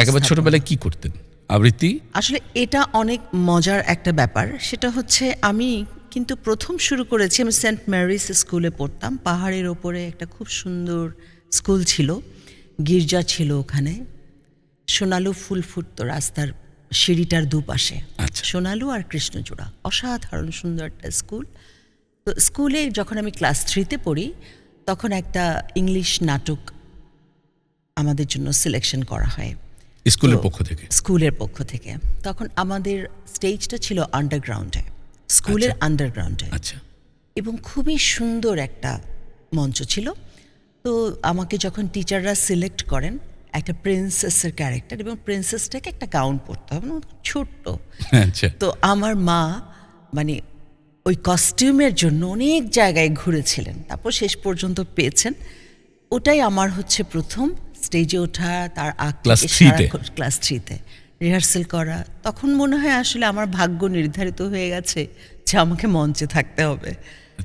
একেবারে ছোটবেলায় কি করতেন? আবৃত্তি? আসলে এটা অনেক মজার একটা ব্যাপার। সেটা হচ্ছে আমি কিন্তু প্রথম শুরু করেছি আমি সেন্ট ম্যারিস স্কুলে পড়তাম। পাহাড়ের ওপরে একটা খুব সুন্দর স্কুল ছিল গির্জা ছিল ওখানে। সোনালু ফুল ফুটতো রাস্তার সিঁড়িটার দুপাশে। আচ্ছা। সোনালু আর কৃষ্ণচূড়া অসাধারণ সুন্দর একটা স্কুল। তো স্কুলে যখন আমি ক্লাস থ্রিতে পড়ি তখন একটা ইংলিশ নাটক আমাদের জন্য সিলেকশন করা হয়। স্কুলের পক্ষ থেকে। স্কুলের পক্ষ থেকে। তখন আমাদের স্টেজটা ছিল আন্ডারগ্রাউন্ডে স্কুলের আন্ডারগ্রাউন্ডে আচ্ছা। এবং খুবই সুন্দর একটা মঞ্চ ছিল। তো আমাকে যখন টিচাররা সিলেক্ট করেন একটা প্রিন্সেসের ক্যারেক্টার এবং প্রিন্সেসটাকে একটা গাউন পরতে হবে মানে ছোট্ট। আচ্ছা। তো আমার মা মানে ওই কস্টিউমের জন্য অনেক জায়গায় ঘুরেছিলেন। তারপর শেষ পর্যন্ত পেয়েছেন। ওটাই আমার হচ্ছে প্রথম স্টেজে ওঠা তার আগ? ক্লাস থ্রিতে রিহার্সেল করা। তখন মনে হয় আসলে আমার ভাগ্য নির্ধারিত হয়ে গেছে যে আমাকে মঞ্চে থাকতে হবে।